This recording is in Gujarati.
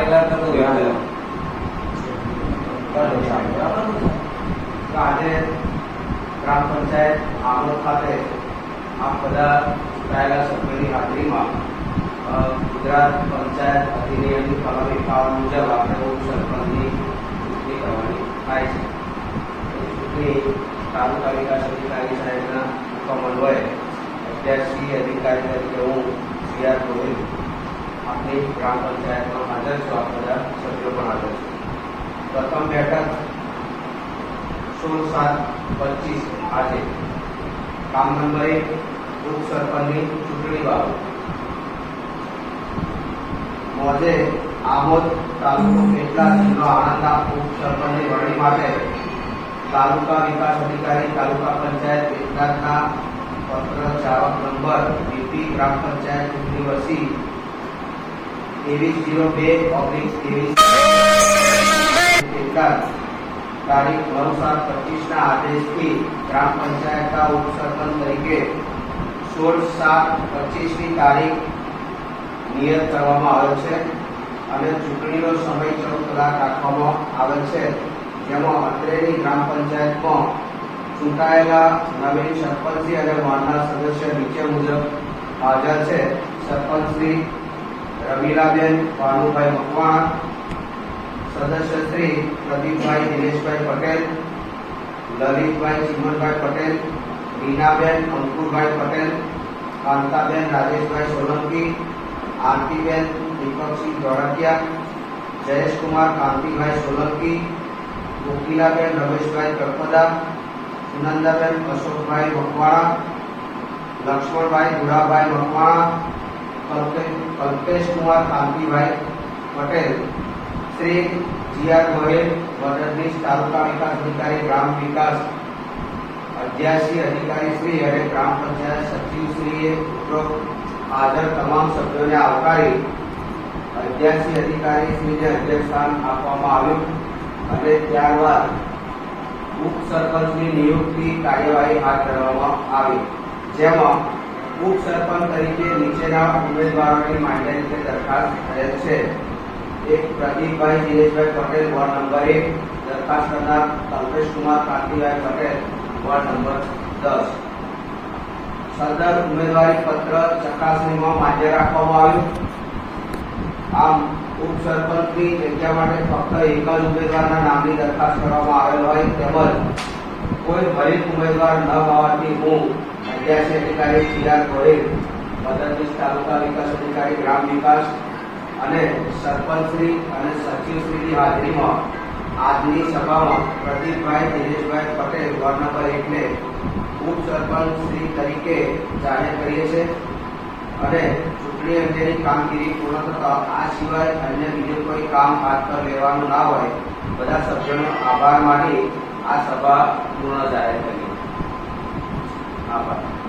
आलेला तर होईल આજે ગ્રામ પંચાયત આમોદ ખાતે આ બધા ચૂંટાયેલા સભ્યોની હાજરીમાં ગુજરાત પંચાયત અધિનિયમ કલમ એકાવન મુજબ આપણે ઉપસરપંચની ચૂંટણી કરવાની થાય છે ચૂંટણી તાલુકા વિકાસ અધિકારી સાહેબના હુકમ અન્વયે અત્યાર શ્રી અધિકારી તરીકે હું સી આર ગોહિલ ગામની ગ્રામ પંચાયતમાં હાજર છો આપ બધા સભ્યો પણ હાજર છો પ્રથમ બેઠક સોળ સાત પચીસ આજે કામ નંબર એક ઉપ સરપંચની ચૂંટણી બાબત મોજે આમોદ તાલુકો કેટલા જિલ્લો આણંદના ઉપ સરપંચની વરણી માટે તાલુકા વિકાસ અધિકારી તાલુકા પંચાયત ગુજરાતના પત્ર ચાવક નંબર બીપી ગ્રામ પંચાયત યુનિવર્સિટી ત્રેવીસ જીરો બે ઓગણીસ ત્રેવીસ તારીખ નવ સાત પચીસના આદેશથી ગ્રામ પંચાયતના ઉપસરપંચ તરીકે સોળ સાત પચીસની તારીખ નિયત કરવામાં આવે છે અને ચૂંટણીનો સમય ચૌદ કલાક રાખવામાં આવે છે જેમાં અત્રેની ગ્રામ પંચાયતમાં ચૂંટાયેલા નવીન સરપંચી અને વાનના સદસ્ય નીચે મુજબ હાજર છે સરપંચશ્રી रमीला रमीलाबेन पानुभाई मकवाण सदस्य श्री दिनेश दिनेशभाई पटेल ललितभाई चिमनभाई पटेल रीनाबेन अंकुरभाई पटेल कांताबेन राजेशभाई सोलंकी आरतीबेन दीपक सिंह दौड़िया जयेश कुमार कांतिभाई सोलंकी वकीलाबेन रमेशभाई कटपदा सुनंदाबेन भाई मकवाणा लक्ष्मण भाई लक्ष्मणभाई भाई मकवाणा પલ્લુતે પલ્લતેશ મોર આંટીભાઈ પટેલ શ્રી જીઆર મોરલ બટરની તાલુકા વિકાસ અધિકારી ગ્રામ વિકાસ અધ્યાશી અધિકારી શ્રી અને ગ્રામ પંચાયત સચિવ શ્રી આજે તમામ સભ્યોને આવકારી અધ્યાશી અધિકારી શ્રીને અદસાન આપવામાં આવ્યુ અને ત્યારવાત મુખ્ય સરપંચની નિયુક્તિ કાર્યવાહી હાથ કરવામાં આવે જેમાં ઉપસરપંચ તરીકે નીચેના ઉમેદવારોની માટે રીતે દરખાસ્ત થયેલ છે એક પ્રદીપભાઈ દિનેશભાઈ પટેલ વોર્ડ નંબર એક દરખાસ્ત કરનાર કલ્પેશકુમાર કાંતિભાઈ પટેલ વોર્ડ નંબર દસ સદર ઉમેદવારી પત્ર ચકાસણીમાં માન્ય રાખવામાં આવ્યું આમ ઉપસરપંચની જગ્યા માટે ફક્ત એક જ ઉમેદવારના નામની દરખાસ્ત કરવામાં આવેલ હોય તેમજ કોઈ હરેક ઉમેદવાર ન હોવાથી હું અધ્યક્ષ અધિકારી ચિરાગ ગોહિલ મદદનીશ તાલુકા વિકાસ અધિકારી ગ્રામ વિકાસ અને સરપંચશ્રી અને સચિવશ્રીની હાજરીમાં આજની સભામાં પ્રદીપભાઈ દિનેશભાઈ પટેલ વોર્ડ નંબર સરપંચ શ્રી તરીકે જાહેર કરીએ છે અને ચૂંટણી અંગેની કામગીરી પૂર્ણ થતા આ સિવાય અન્ય બીજું કોઈ કામ હાથ પર લેવાનું ના હોય બધા સભ્યોનો આભાર માની આ સભા પૂર્ણ જાહેર કરી Arbeit.